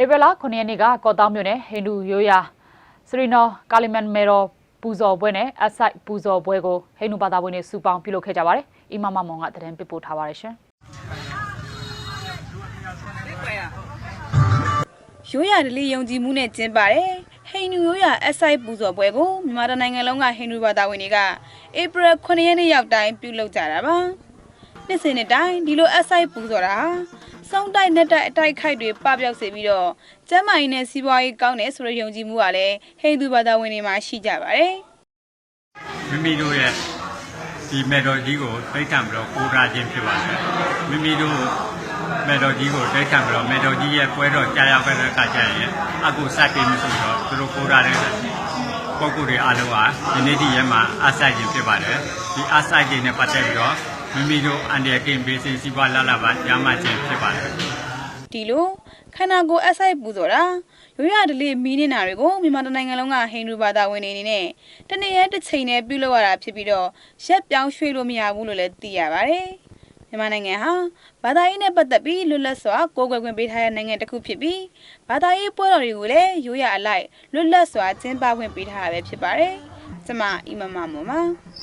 ဧပြီလ9ရက်နေ့ကကော့တောင်းမြို့နယ်ဟိန္ဒူရိုးရာစရီနော်ကာလီမန်မေရောပူဇော်ပွဲနဲ့အဆိုင်ပူဇော်ပွဲကိုဟိန္ဒူဘာသာဝင်တွေစုပေါင်းပြုလုပ်ခဲ့ကြပါတယ်။အီမမမောင်ကတရင်ပစ်ပို့ထားပါတယ်ရှင်။ရိုးရာဓလေ့ယုံကြည်မှုနဲ့ကျင်းပတဲ့ဟိန္ဒူရိုးရာအဆိုင်ပူဇော်ပွဲကိုမြန်မာတိုင်းနိုင်ငံလုံးကဟိန္ဒူဘာသာဝင်တွေကဧပြီ9ရက်နေ့ရောက်တိုင်းပြုလုပ်ကြတာပါ။နှစ်စဉ်နှစ်တိုင်းဒီလိုအဆိုင်ပူဇော်တာဟာ စောင်းတိုက်နဲ့တိုက်အတိုက်ခိုက်တွေပပျောက်စေပြီးတော့ကျမ်းမာရေးနဲ့စီးပွားရေးကောင်းတယ်ဆိုတဲ့ယုံကြည်မှုကလည်းဟိန္ဒူဘာသာဝင်တွေမှာရှိကြပါတယ်။မိမိတို့ရဲ့ဒီမေတော်ကြီးကိုသိက္ခာပြီးတော့ကိုးထားခြင်းဖြစ်ပါတယ်မိမိတို့မေတော်ကြီးကိုသိက္ခာပြီးတော့မေတော်ကြီးရဲ့ပွဲတော်ကြာရောက်ခဲ့တဲ့အခါကျရင်အကူစတင်မှုဆိုတော့သူတို့ကိုးထားတဲ့ပုဂ္ဂိုလ်တွေအားလုံးဟာဒီနေ့ဒီရက်မှာအဆိုင်ခြင်းဖြစ်ပါတယ်ဒီအဆိုင်ခြင်းနဲ့ပတ်သက်ပြီးတော့ မိမိတို့အန်ဒီယကင်ဘေးစီစီပွားလာလာပါကြားမှခြင်းဖြစ်ပါတယ်ဒီလိုခန္ဓာကိုယ်အဆိုင်ပူဇော်တာရိုးရဓလေ့မီးနေတာတွေကိုမြန်မာတိုင်းနိုင်ငံလုံးကဟိန္ဒူဘာသာဝင်တွေအနေနဲ့တနေ့ရက်တစ်ချိန်နဲ့ပြုလုပ်ရတာဖြစ်ပြီးတော့ရက်ပြောင်းရွှေ့လို့မရဘူးလို့လည်းသိရပါတယ်။မြန်မာနိုင်ငံဟာဘာသာရေးနဲ့ပတ်သက်ပြီးလွတ်လပ်စွာကိုယ်ကွယ်ခွင့်ပေးထားတဲ့နိုင်ငံတစ်ခုဖြစ်ပြီးဘာသာရေးပွဲတော်တွေကိုလည်းရိုးရအလိုက်လွတ်လပ်စွာကျင်းပခွင့်ပေးထားတာပဲဖြစ်ပါတယ်။ကျွန်မအီမမမော်ပါ